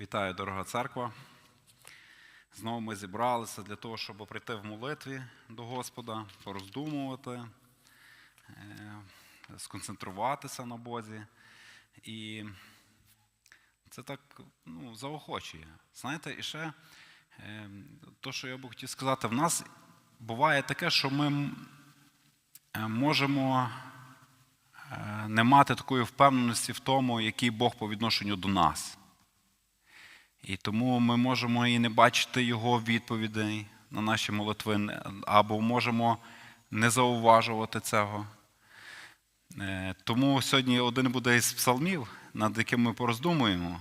Вітаю, дорога церква. Знову ми зібралися для того, щоб прийти в молитві до Господа, пороздумувати, е, сконцентруватися на Бозі. І це так ну, заохочує. Знаєте, і ще е, то, що я би хотів сказати, в нас буває таке, що ми е, можемо не мати такої впевненості в тому, який Бог по відношенню до нас. І тому ми можемо і не бачити його відповідей на наші молитви, або можемо не зауважувати цього. Е, Тому сьогодні один буде із псалмів, над яким ми пороздумуємо.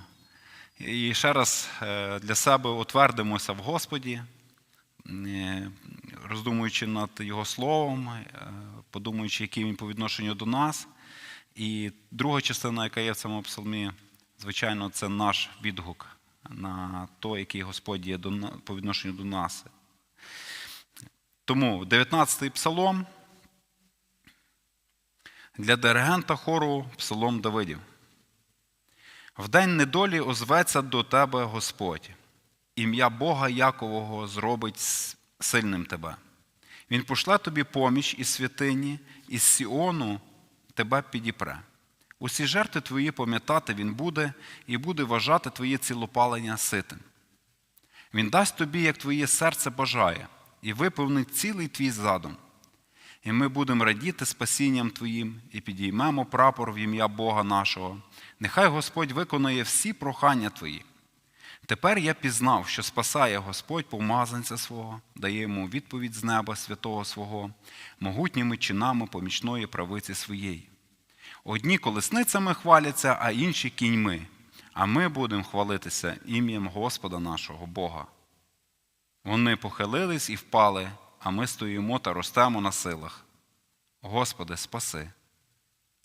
І ще раз е, для себе утвердимося в Господі, е, роздумуючи над Його словом, подумаючи, який він по відношенню до нас. І друга частина, яка є в цьому псалмі, звичайно, це наш відгук на то, який Господь є по відношенню до нас. Тому 19-й псалом для диригента хору псалом Давидів. В день недолі озветься до тебе Господь, ім'я Бога Якового зробить сильним тебе. Він пошле тобі поміч із святині, із Сіону тебе підіпре. Усі жертви твої пам'ятати він буде і буде вважати твоє цілопалення ситим. Він дасть тобі, як твоє серце бажає, і виповнить цілий твій задум. І ми будемо радіти спасінням Твоїм і підіймемо прапор в ім'я Бога нашого. Нехай Господь виконує всі прохання Твої. Тепер я пізнав, що спасає Господь помазанця свого, дає йому відповідь з неба святого свого, могутніми чинами помічної правиці своєї. Одні колесницями хваляться, а інші кіньми, а ми будемо хвалитися ім'ям Господа нашого Бога. Вони похилились і впали, а ми стоїмо та ростемо на силах. Господи, спаси.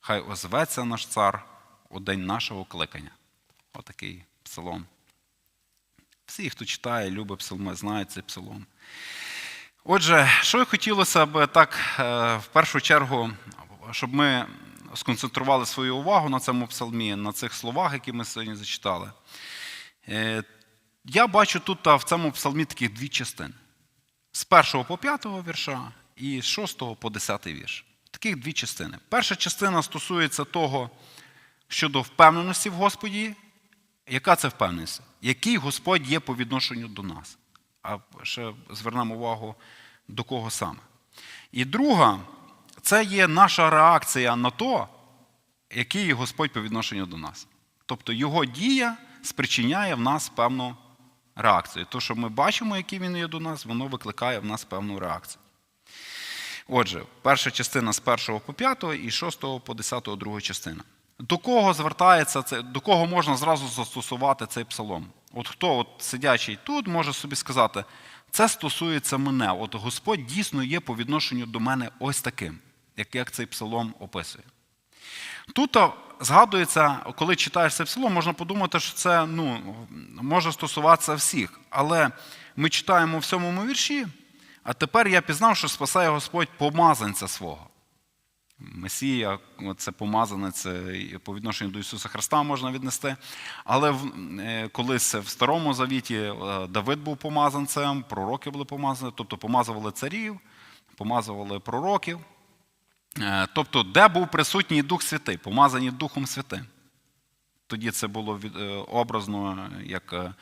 Хай озветься наш цар у день нашого кликання. Отакий псалом. Всі, хто читає, любить псалми, знають цей псалом. Отже, що хотілося б так е, в першу чергу, щоб ми сконцентрували свою увагу на цьому псалмі, на цих словах, які ми сьогодні зачитали. Е, Я бачу тут в цьому псалмі таких дві частини: з 1 по 5 вірша і з 6 по 10 вірш. Таких дві частини. Перша частина стосується того, щодо впевненості в Господі. Яка це впевненість? Який Господь є по відношенню до нас? А ще звернемо увагу, до кого саме. І друга, це є наша реакція на то, який Господь по відношенню до нас. Тобто його дія спричиняє в нас певну реакцію. То, що ми бачимо, який він є до нас, воно викликає в нас певну реакцію. Отже, перша частина з 1 по 5 і 6 по 10 друга частина. До кого звертається це, до кого можна зразу застосувати цей псалом? От хто, от сидячий тут, може собі сказати, це стосується мене. От Господь дійсно є по відношенню до мене ось таким, як, цей псалом описує. Тут згадується, коли читаєш цей псалом, можна подумати, що це ну, може стосуватися всіх. Але ми читаємо в сьомому вірші, а тепер я пізнав, що спасає Господь помазанця свого. Месія, це помазанець по відношенню до Ісуса Христа можна віднести. Але е, колись в Старому Завіті е, Давид був помазанцем, пророки були помазані, тобто помазували царів, помазували пророків. Е, Тобто, де був присутній Дух Святий, помазані Духом Святим. Тоді це було е, образно, як е,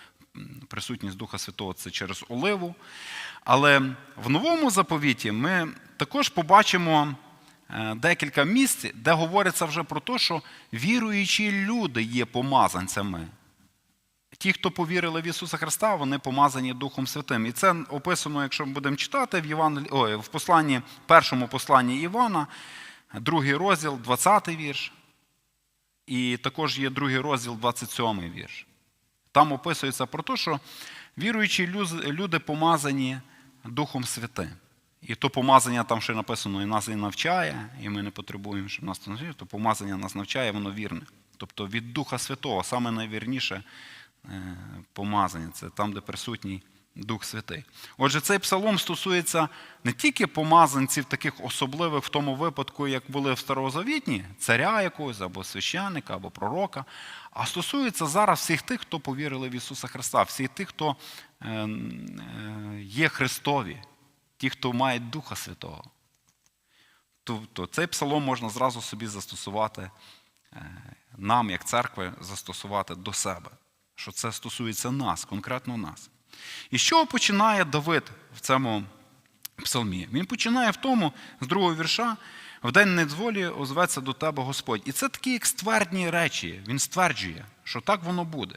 присутність Духа Святого це через оливу. Але в новому заповіті ми також побачимо декілька місць, де говориться вже про те, що віруючі люди є помазанцями. Ті, хто повірили в Ісуса Христа, вони помазані Духом Святим. І це описано, якщо ми будемо читати в Євангелі... Ой, в посланні, першому посланні Івана, другий розділ, 20 вірш. І також є другий розділ, 27 вірш. Там описується про те, що віруючі люди помазані Духом Святим. І то помазання там ще написано, і нас і навчає, і ми не потребуємо, щоб нас навчили, то помазання нас навчає, воно вірне. Тобто від Духа Святого, саме найвірніше помазання це там, де присутній Дух Святий. Отже, цей псалом стосується не тільки помазанців таких особливих в тому випадку, як були в Старозавітні, царя якогось, або священника, або пророка, а стосується зараз всіх тих, хто повірили в Ісуса Христа, всіх тих, хто е, е, є Христові, ті, хто мають Духа Святого. Тобто цей псалом можна зразу собі застосувати е, нам, як церкви, застосувати до себе, що це стосується нас, конкретно нас. І чого починає Давид в цьому псалмі? Він починає в тому, з другого вірша, в день недзволі озветься до тебе Господь. І це такі як ствердні речі. Він стверджує, що так воно буде.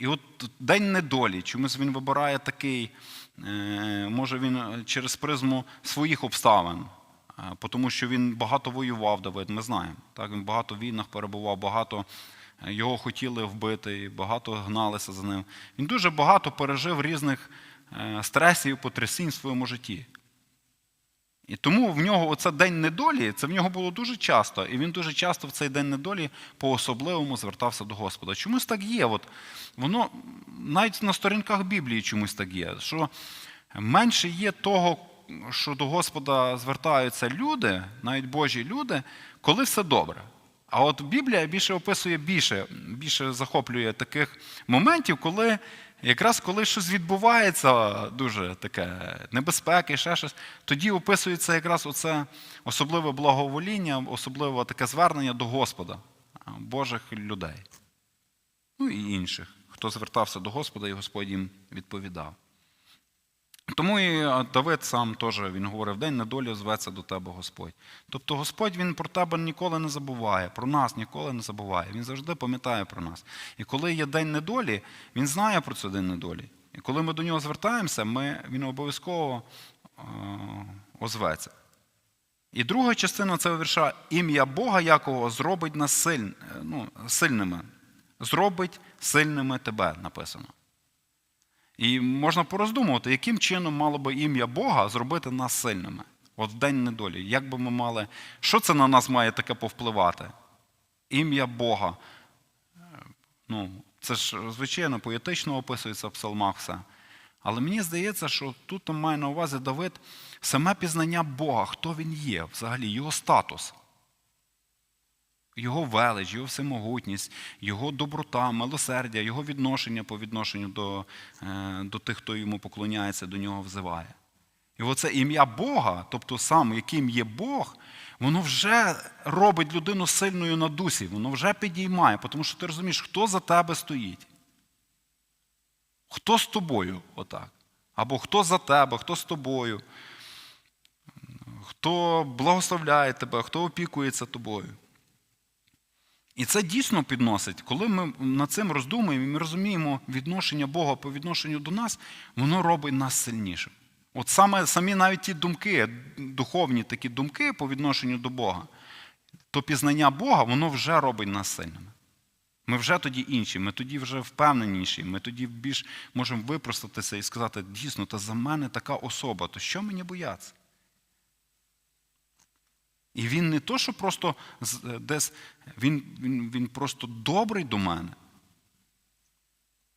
І от день недолі, чомусь він вибирає такий, е, може він через призму своїх обставин, е, тому що він багато воював, Давид, ми знаємо. Так, Він багато в війнах перебував, багато його хотіли вбити, і багато гналися за ним. Він дуже багато пережив різних е, стресів, потрясінь в своєму житті. І тому в нього оце день недолі, це в нього було дуже часто, і він дуже часто в цей день недолі по-особливому звертався до Господа. Чомусь так є. От, воно навіть на сторінках Біблії чомусь так є, що менше є того, що до Господа звертаються люди, навіть Божі люди, коли все добре. А от Біблія більше описує більше, більше захоплює таких моментів, коли якраз коли щось відбувається дуже таке небезпеки, ще щось, тоді описується якраз оце особливе благовоління, особливе таке звернення до Господа, Божих людей. Ну і інших, хто звертався до Господа, і Господь їм відповідав. Тому і Давид сам теж він говорив, день недолі зветься до тебе Господь. Тобто Господь він про тебе ніколи не забуває, про нас ніколи не забуває. Він завжди пам'ятає про нас. І коли є день недолі, він знає про цей день недолі. І коли ми до нього звертаємося, ми, він обов'язково е, озветься. І друга частина цього вірша ім'я Бога Якого зробить нас силь, ну, сильними. Зробить сильними тебе написано. І можна пороздумувати, яким чином мало би ім'я Бога зробити нас сильними. От в день недолі. Як би ми мали, що це на нас має таке повпливати? Ім'я Бога. Ну, Це ж, звичайно, поетично описується в псалмах все. Але мені здається, що тут має на увазі Давид саме пізнання Бога, хто він є, взагалі, його статус. Його велич, його всемогутність, його доброта, милосердя, його відношення по відношенню до, е, до тих, хто йому поклоняється, до нього взиває. І оце ім'я Бога, тобто сам, яким є Бог, воно вже робить людину сильною на дусі, воно вже підіймає, тому що ти розумієш, хто за тебе стоїть. Хто з тобою отак? Або хто за тебе, хто з тобою, хто благословляє тебе, хто опікується тобою. І це дійсно підносить, коли ми над цим роздумуємо і ми розуміємо відношення Бога по відношенню до нас, воно робить нас сильнішим. От саме самі навіть ті думки, духовні такі думки по відношенню до Бога, то пізнання Бога, воно вже робить нас сильними. Ми вже тоді інші, ми тоді вже впевненіші, ми тоді більш можемо випростатися і сказати, дійсно, та за мене така особа, то що мені бояться? І він не то, що просто десь, він, він, він просто добрий до мене.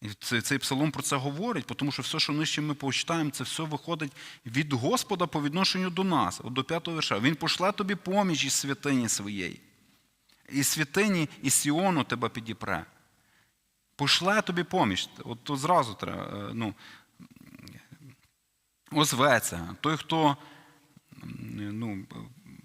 І цей, псалом про це говорить, тому що все, що нижче ми почитаємо, це все виходить від Господа по відношенню до нас, от до п'ятого верша. Він пошле тобі поміч із святині своєї. І святині і Сіону тебе підіпре. Пошле тобі поміч. От то зразу треба. ну, Озветься. Той, хто ну,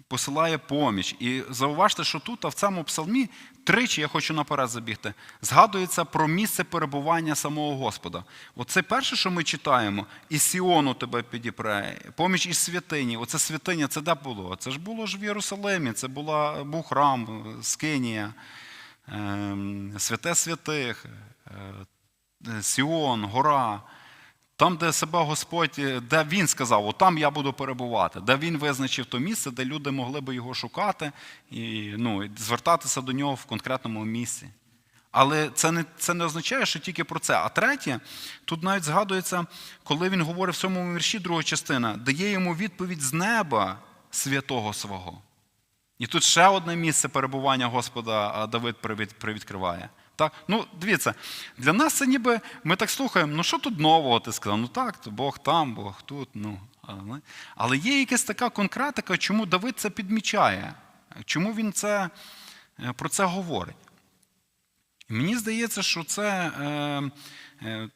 посилає поміч. І зауважте, що тут, а в цьому псалмі, тричі я хочу наперед забігти, згадується про місце перебування самого Господа. Оце перше, що ми читаємо, із Сіону тебе підіпре, поміч із святині. Оце святиня, це де було? Це ж було ж в Єрусалимі, це була, був храм, Скинія, ем, святе святих, е, Сіон, гора. Там, де себе Господь, де Він сказав, от там я буду перебувати, де Він визначив то місце, де люди могли би його шукати і ну, звертатися до нього в конкретному місці. Але це не це не означає, що тільки про це. А третє, тут навіть згадується, коли він говорить в сьомому вірші, друга частина, дає йому відповідь з неба святого свого. І тут ще одне місце перебування Господа Давид привідкриває. Так? Ну, дивіться, для нас це ніби ми так слухаємо, ну що тут нового ти сказав? Ну так, то Бог там, Бог тут. Ну, але, але є якась така конкретика, чому Давид це підмічає, чому він це, е, про це говорить. Мені здається, що це е, е,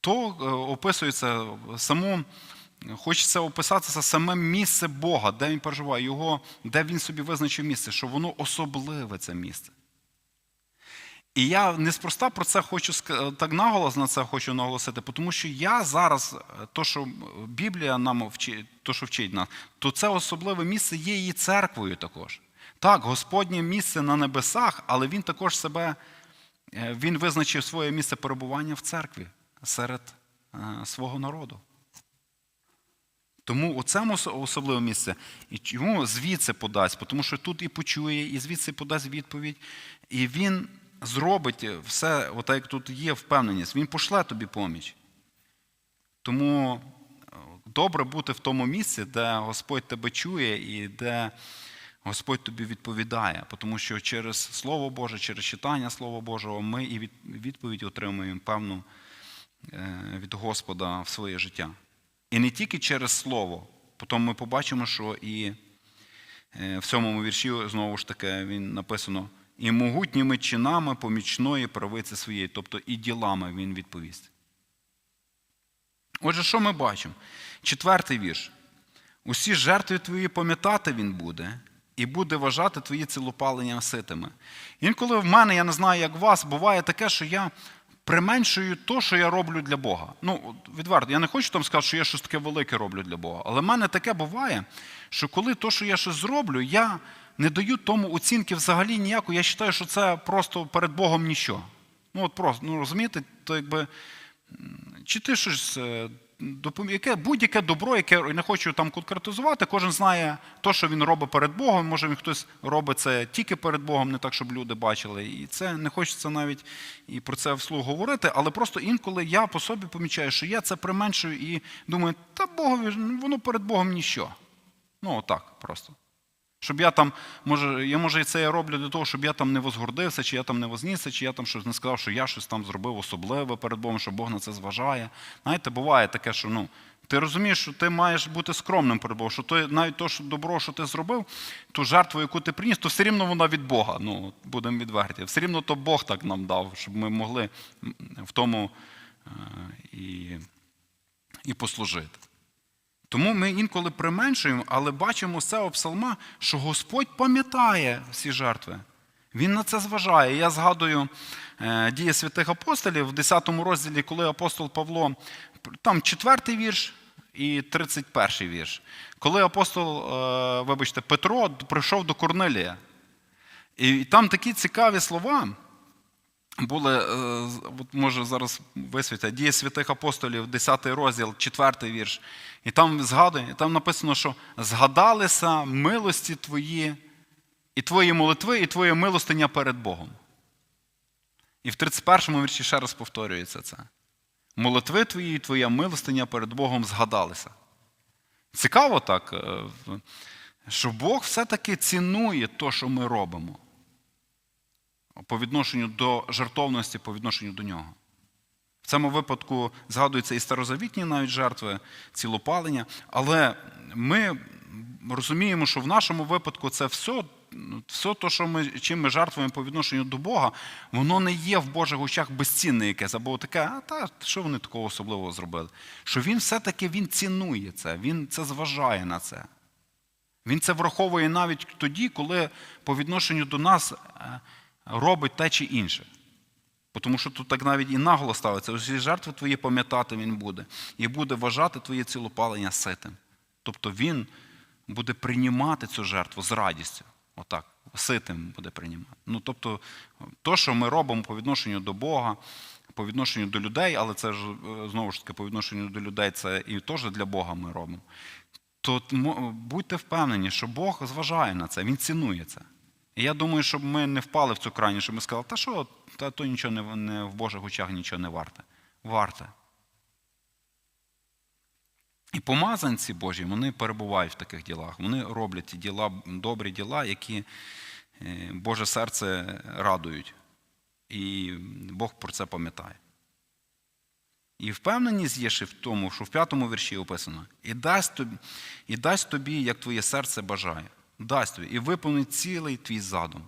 то е, описується саму, хочеться описати це саме місце Бога, де він переживає, його, де він собі визначив місце, що воно особливе це місце. І я неспроста про це хочу так наголос на це хочу наголосити, тому що я зараз, е, то, що Біблія нам вчить, то, що вчить нас, то це особливе місце є її церквою також. Так, Господнє місце на небесах, але він також себе, е, він визначив своє місце перебування в церкві серед е, свого народу. Тому ос- особливе місце. І чому звідси подасть? Тому що тут і почує, і звідси подасть відповідь. І він зробить все, отак як тут є впевненість, він пошле тобі поміч. Тому е, добре бути в тому місці, де Господь тебе чує і де Господь тобі відповідає. Тому що через Слово Боже, через читання Слова Божого ми і відповідь отримуємо певну е, від Господа в своє життя. І не тільки через Слово. Потім ми побачимо, що і е, в сьомому вірші знову ж таки він написано: і могутніми чинами помічної правиці своєї, тобто і ділами він відповість. Отже, що ми бачимо? Четвертий вірш. Усі жертви твої пам'ятати він буде, і буде вважати твої цілопалення ситими. Інколи в мене, я не знаю, як вас, буває таке, що я применшую то, що я роблю для Бога. Ну, відверто, я не хочу там сказати, що я щось таке велике роблю для Бога. Але в мене таке буває, що коли то, що я щось зроблю, я не даю тому оцінки взагалі ніякої. Я вважаю, що це просто перед Богом ніщо. Ну, от просто, ну розумієте, то якби чи ти щось е, яке будь-яке добро, яке не хочу там конкретизувати, кожен знає то, що він робить перед Богом. Може, він хтось робить це тільки перед Богом, не так, щоб люди бачили. І це не хочеться навіть і про це вслух говорити, але просто інколи я по собі помічаю, що я це применшую і думаю, та Богові ну, воно перед Богом ніщо. Ну, отак просто. Щоб я там, може, я може і це я роблю для того, щоб я там не возгордився, чи я там не вознісся, чи я там щось не сказав, що я щось там зробив особливе перед Богом, що Бог на це зважає. Знаєте, буває таке, що ну, ти розумієш, що ти маєш бути скромним перед Богом, що ти, навіть то, що добро, що ти зробив, ту жертву, яку ти приніс, то все рівно вона від Бога. Ну, будемо відверті. Все рівно то Бог так нам дав, щоб ми могли в тому е, і, і послужити. Тому ми інколи применшуємо, але бачимо з цього псалма, що Господь пам'ятає всі жертви. Він на це зважає. Я згадую е, дії святих апостолів в 10 розділі, коли апостол Павло, там 4 вірш і 31 вірш. Коли апостол, е, вибачте, Петро прийшов до Корнелія. І там такі цікаві слова були, е, може зараз висвітять, дії святих апостолів, 10 розділ, 4 вірш. І там згадує, і там написано, що згадалися милості твої, і твої молитви, і твоє милостиня перед Богом. І в 31 вірші ще раз повторюється це. Молитви твої і твоя милостиня перед Богом згадалися. Цікаво так, е, що Бог все-таки цінує те, що ми робимо по відношенню до жертовності, по відношенню до нього. В цьому випадку згадуються і старозавітні навіть жертви, цілопалення, але ми розуміємо, що в нашому випадку це все, все то, що ми, чим ми жертвуємо по відношенню до Бога, воно не є в Божих очах безцінне якесь, або таке, а та що вони такого особливого зробили? Що він все-таки він цінує це, він це зважає на це. Він це враховує навіть тоді, коли по відношенню до нас е, робить те чи інше. Тому що тут так навіть і наголо ставиться, усі жертви твої пам'ятати він буде, і буде вважати твоє цілопалення ситим. Тобто він буде приймати цю жертву з радістю. Отак, ситим буде приймати. Ну, тобто, то, що ми робимо по відношенню до Бога, по відношенню до людей, але це ж е, знову ж таки по відношенню до людей, це і теж для Бога ми робимо. То будьте впевнені, що Бог зважає на це, Він цінує це. І я думаю, щоб ми не впали в цю крайню, щоб ми сказали, та що, та то нічого не, не в Божих очах нічого не варте. Варте. І помазанці Божі, вони перебувають в таких ділах. Вони роблять ті діла, добрі діла, які е, Боже серце радують. І Бог про це пам'ятає. І впевненість є ще в тому, що в п'ятому вірші описано: і дасть тобі, і дасть тобі, як твоє серце бажає, дасть тобі, і виповнить цілий твій задум.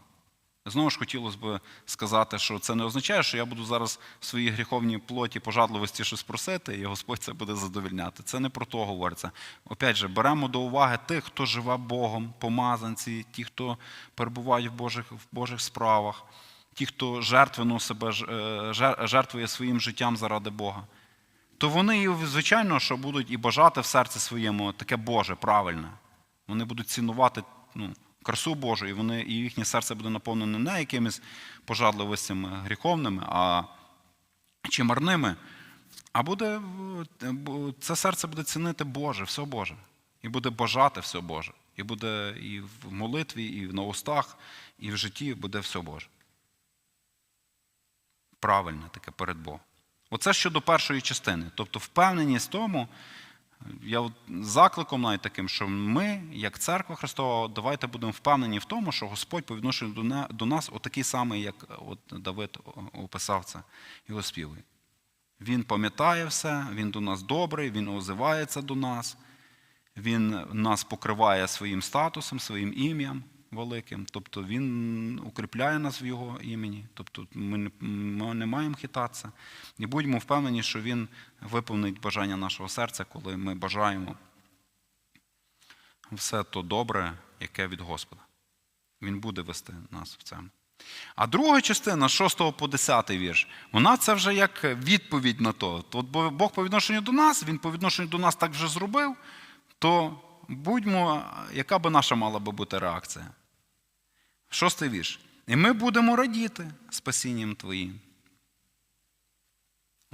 Знову ж хотілося б сказати, що це не означає, що я буду зараз в своїй гріховній плоті пожадливості щось просити, і Господь це буде задовільняти. Це не про то говориться. Опять же, беремо до уваги тих, хто живе Богом, помазанці, ті, хто перебувають в Божих, в Божих справах, ті, хто жертвенно себе е, жер- жертвує своїм життям заради Бога. То вони, звичайно, що будуть і бажати в серці своєму таке Боже, правильне. Вони будуть цінувати ну, красу Божу, і, вони, і їхнє серце буде наповнене не якимись пожадливостями гріховними, а чи марними, а буде це серце буде цінити Боже, все Боже. І буде бажати все Боже. І буде і в молитві, і на устах, і в житті буде все Боже. Правильне таке перед Богом. Оце щодо першої частини. Тобто впевненість в тому, я от закликом навіть таким, що ми, як церква Христова, давайте будемо впевнені в тому, що Господь по відношенню до нас отакий самий, як от Давид описав це його співи. Він пам'ятає все, він до нас добрий, він озивається до нас, він нас покриває своїм статусом, своїм ім'ям великим. Тобто він укріпляє нас в його імені. Тобто ми не, маємо хитатися. І будьмо впевнені, що він виповнить бажання нашого серця, коли ми бажаємо все то добре, яке від Господа. Він буде вести нас в цьому. А друга частина, з 6 по 10 вірш, вона це вже як відповідь на то. От Бог по відношенню до нас, Він по відношенню до нас так вже зробив, то будьмо, яка би наша мала би бути реакція? Шостий вірш. І ми будемо радіти спасінням Твоїм.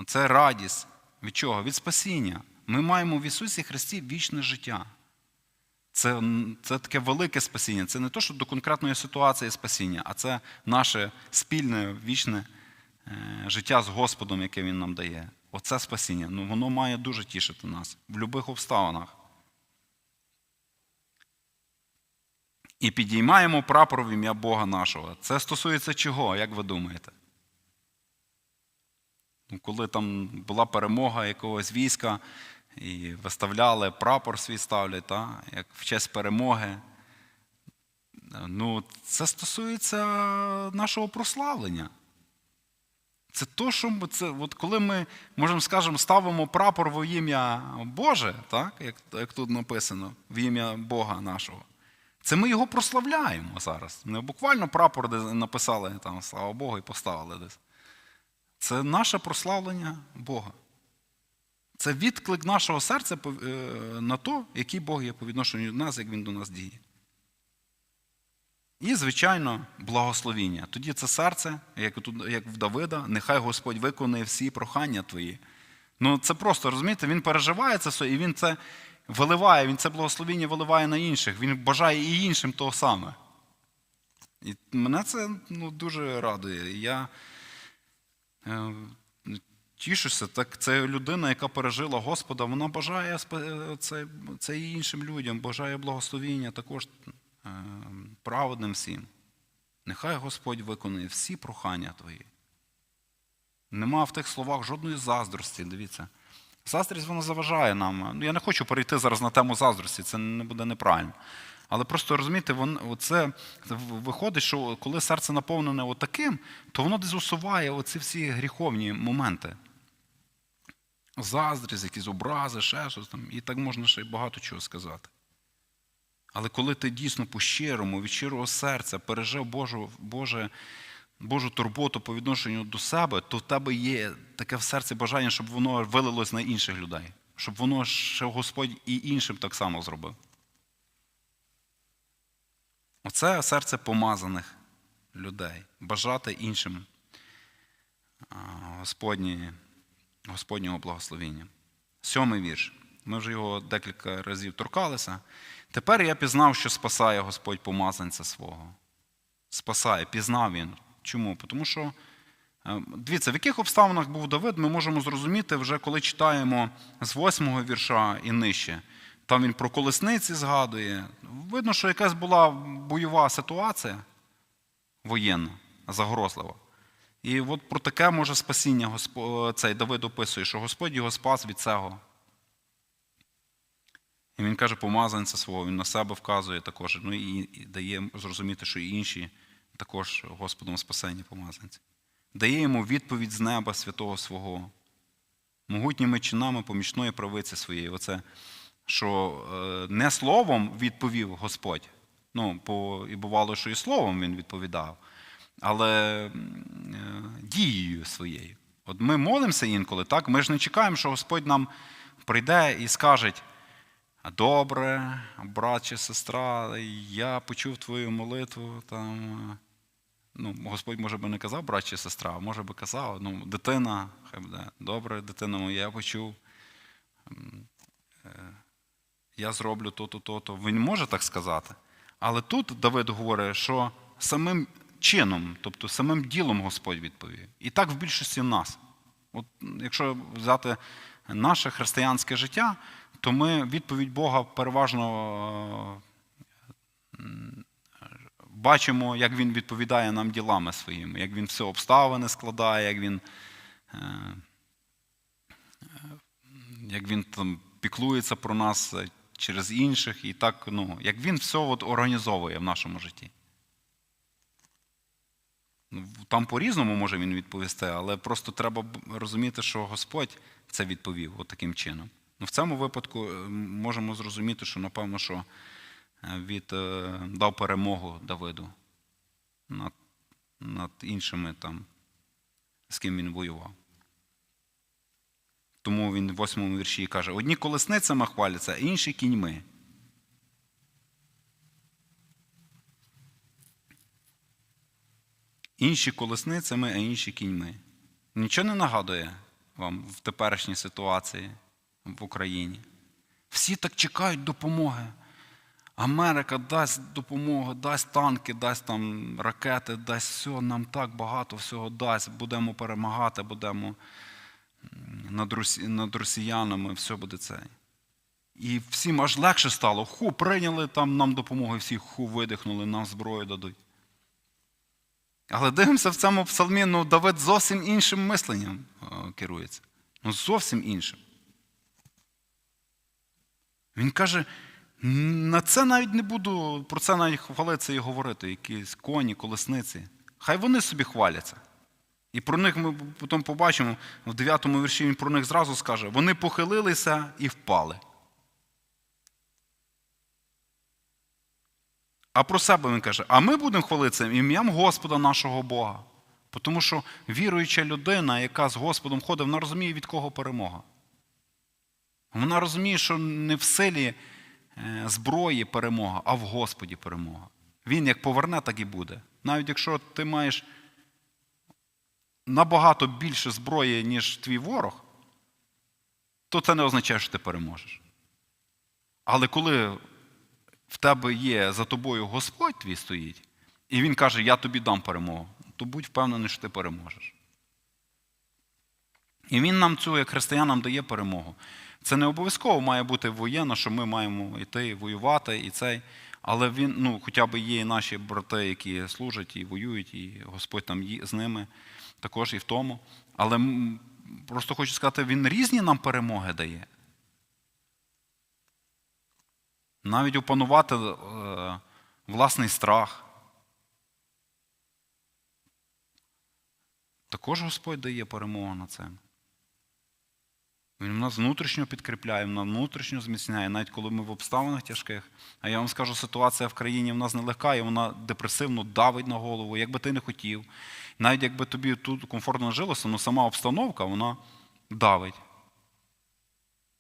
Це радість. Від чого? Від спасіння. Ми маємо в Ісусі Христі вічне життя. Це, це таке велике спасіння. Це не то, що до конкретної ситуації спасіння, а це наше спільне вічне е, життя з Господом, яке Він нам дає. Оце спасіння. Ну, воно має дуже тішити нас в будь-яких обставинах. І підіймаємо прапор в ім'я Бога нашого. Це стосується чого, як ви думаєте? Ну, Коли там була перемога якогось війська, і виставляли прапор свій ставлять, та, як в честь перемоги. Ну, це стосується нашого прославлення. Це то, що це, от коли ми, можемо скажемо, ставимо прапор в ім'я Боже, так, як, як тут написано, в ім'я Бога нашого. Це ми його прославляємо зараз. Не буквально прапор, де написали там, слава Богу, і поставили десь. Це наше прославлення Бога. Це відклик нашого серця е, на то, який Бог є по відношенню до нас, як Він до нас діє. І, звичайно, благословіння. Тоді це серце, як, в Давида, нехай Господь виконує всі прохання твої. Ну, це просто, розумієте, він переживає це все, і він це виливає, він це благословіння виливає на інших. Він бажає і іншим того саме. І мене це ну, дуже радує. Я е, тішуся, так це людина, яка пережила Господа, вона бажає це, це і іншим людям, бажає благословіння також е, праведним всім. Нехай Господь виконує всі прохання твої. Нема в тих словах жодної заздрості, дивіться. Заздрість вона заважає нам. Ну, Я не хочу перейти зараз на тему заздрості, це не буде неправильно. Але просто розумієте, вон, це виходить, що коли серце наповнене отаким, то воно десь усуває оці всі гріховні моменти. Заздрість, якісь образи, ще щось там, і так можна ще й багато чого сказати. Але коли ти дійсно по-щирому, від щирого серця пережив Божу, Боже, Божу турботу по відношенню до себе, то в тебе є таке в серці бажання, щоб воно вилилось на інших людей, щоб воно ще Господь і іншим так само зробив. Оце серце помазаних людей. Бажати іншим Господні, Господнього благословіння. Сьомий вірш. Ми вже його декілька разів торкалися. Тепер я пізнав, що спасає Господь помазанця свого. Спасає, пізнав він. Чому? Тому що, е, дивіться, в яких обставинах був Давид, ми можемо зрозуміти вже, коли читаємо з восьмого вірша і нижче. Там він про колесниці згадує. Видно, що якась була бойова ситуація воєнна, загрозлива. І от про таке може спасіння цей Давид описує, що Господь його спас від цього. І він каже, помазанця свого, він на себе вказує також, ну і дає зрозуміти, що і інші також Господом спасені помазанці. Дає йому відповідь з неба святого свого, могутніми чинами помічної правиці своєї. Оце, що е, не словом відповів Господь. Ну, по, і бувало, що і словом він відповідав, але е, дією своєю. От ми молимося інколи, так? Ми ж не чекаємо, що Господь нам прийде і скаже, добре, брат чи сестра, я почув твою молитву. Там, ну, Господь, може би не казав брат чи сестра, а може би казав, ну, дитина, хай буде, добре, дитина моя, я почув. е, Я зроблю то-то, то-то. Він може так сказати. Але тут Давид говорить, що самим чином, тобто самим ділом Господь відповів. І так в більшості нас. От, якщо взяти наше християнське життя, то ми відповідь Бога переважно е, бачимо, як Він відповідає нам ділами своїми, як Він все обставини складає, як Він, е, е, як він там піклується про нас е, через інших, і так, ну, як він все от організовує в нашому житті. Ну, Там по-різному може він відповісти, але просто треба розуміти, що Господь це відповів от таким чином. Ну, в цьому випадку можемо зрозуміти, що напевно, що від, е, дав перемогу Давиду над, над іншими там, з ким він воював. Тому він в восьмому вірші каже: одні колесницями хваляться, а інші кіньми. Інші колесницями, а інші кіньми. Нічого не нагадує вам в теперішній ситуації в Україні. Всі так чекають допомоги. Америка дасть допомогу, дасть танки, дасть там ракети, дасть все, нам так багато всього дасть. Будемо перемагати, будемо над, росі... над росіянами, все буде це. І всім аж легше стало. Ху, прийняли там нам допомогу, всі ху видихнули, нам зброю дадуть. Але дивимося в цьому псалмі, ну Давид зовсім іншим мисленням е, керується. Ну, зовсім іншим. Він каже, на це навіть не буду, про це навіть хвалитися і говорити, якісь коні, колесниці. Хай вони собі хваляться. І про них ми потім побачимо, в 9 вірші він про них зразу скаже: вони похилилися і впали. А про себе він каже: а ми будемо хвалитися ім'ям Господа нашого Бога. Тому що віруюча людина, яка з Господом ходить, вона розуміє, від кого перемога. Вона розуміє, що не в силі зброї перемога, а в Господі перемога. Він як поверне, так і буде. Навіть якщо ти маєш набагато більше зброї, ніж твій ворог, то це не означає, що ти переможеш. Але коли в тебе є за тобою Господь твій стоїть, і Він каже, я тобі дам перемогу, то будь впевнений, що ти переможеш. І він нам цю, як християнам, дає перемогу. Це не обов'язково має бути воєнно, що ми маємо йти воювати і цей. Але він, ну, хоча б є і наші брати, які служать і воюють, і Господь там є з ними, також і в тому. Але просто хочу сказати, він різні нам перемоги дає. Навіть опанувати е, власний страх. Також Господь дає перемогу на це. Він нас внутрішньо підкріпляє, він нас внутрішньо зміцняє, навіть коли ми в обставинах тяжких. А я вам скажу, ситуація в країні в нас нелегка, і вона депресивно давить на голову, як би ти не хотів. Навіть якби тобі тут комфортно жилося, але сама обстановка вона давить.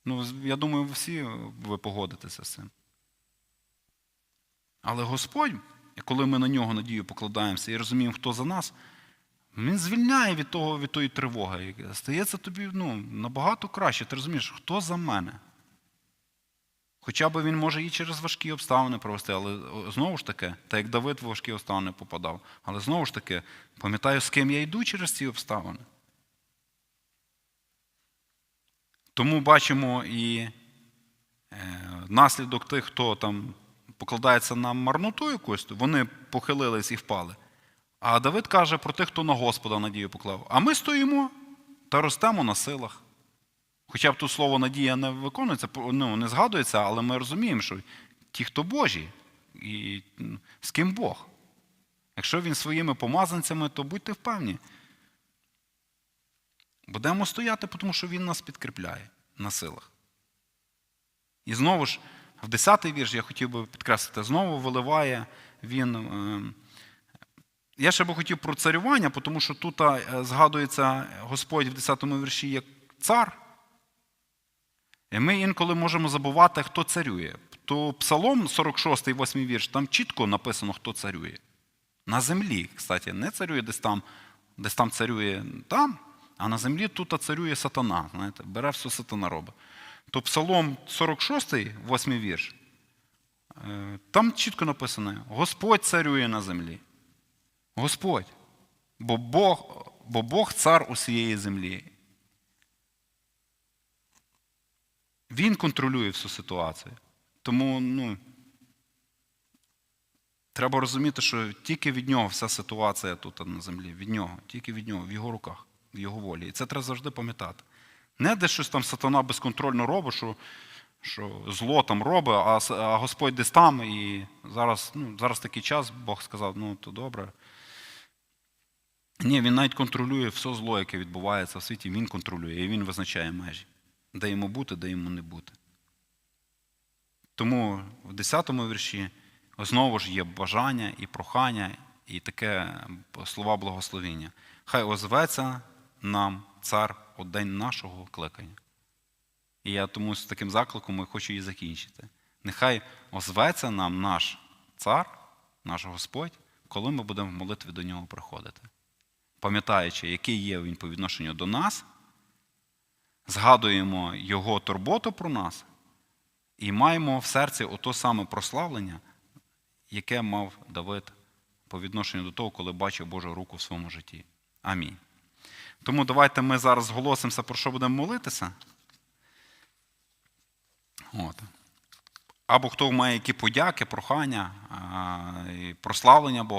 Ну, я думаю, всі ви погодитеся з цим. Але Господь, коли ми на нього надію покладаємося і розуміємо, хто за нас, він звільняє від того, від тої тривоги. Стається тобі ну, набагато краще. Ти розумієш, хто за мене? Хоча б він може і через важкі обставини провести, але знову ж таки, так як Давид в важкі обставини попадав, але знову ж таки, пам'ятаю, з ким я йду через ці обставини. Тому бачимо і е, наслідок тих, хто там покладається на марноту якусь, вони похилились і впали. А Давид каже про тих, хто на Господа надію поклав. А ми стоїмо та ростемо на силах. Хоча б тут слово надія не виконується, ну, не згадується, але ми розуміємо, що ті, хто Божі, і з ким Бог. Якщо він своїми помазанцями, то будьте впевнені. Будемо стояти, тому що він нас підкріпляє на силах. І знову ж, в 10-й вірш я хотів би підкреслити, знову виливає він. Я ще би хотів про царювання, тому що тут е, згадується Господь в 10-му вірші як цар. І ми інколи можемо забувати, хто царює. То Псалом 46, 8 вірш, там чітко написано, хто царює. На землі, кстати, не царює десь там, десь там царює там, а на землі тут царює сатана. Знаєте, бере все сатана робить. То Псалом 46, 8 вірш, е, там чітко написано: Господь царює на землі. Господь. Бо Бог, бо Бог цар усієї землі. Він контролює всю ситуацію. Тому ну, треба розуміти, що тільки від нього вся ситуація тут на землі, від нього, тільки від нього, в його руках, в його волі. І це треба завжди пам'ятати. Не де щось там сатана безконтрольно робить, що, що зло там робить, а, а Господь десь там, і зараз, ну, зараз такий час, Бог сказав, ну то добре. Ні, він навіть контролює все зло, яке відбувається в світі, він контролює і він визначає межі, де йому бути, де йому не бути. Тому в 10-му вірші знову ж є бажання і прохання, і таке слова благословіння. Хай озветься нам цар у день нашого кликання. І я тому з таким закликом і хочу її закінчити. Нехай озветься нам наш цар, наш Господь, коли ми будемо в молитві до нього приходити. Пам'ятаючи, який є він по відношенню до нас, згадуємо його турботу про нас і маємо в серці ото саме прославлення, яке мав Давид по відношенню до того, коли бачив Божу руку в своєму житті. Амінь. Тому давайте ми зараз голосимося, про що будемо молитися. От. Або хто має які подяки, прохання, прославлення Бога.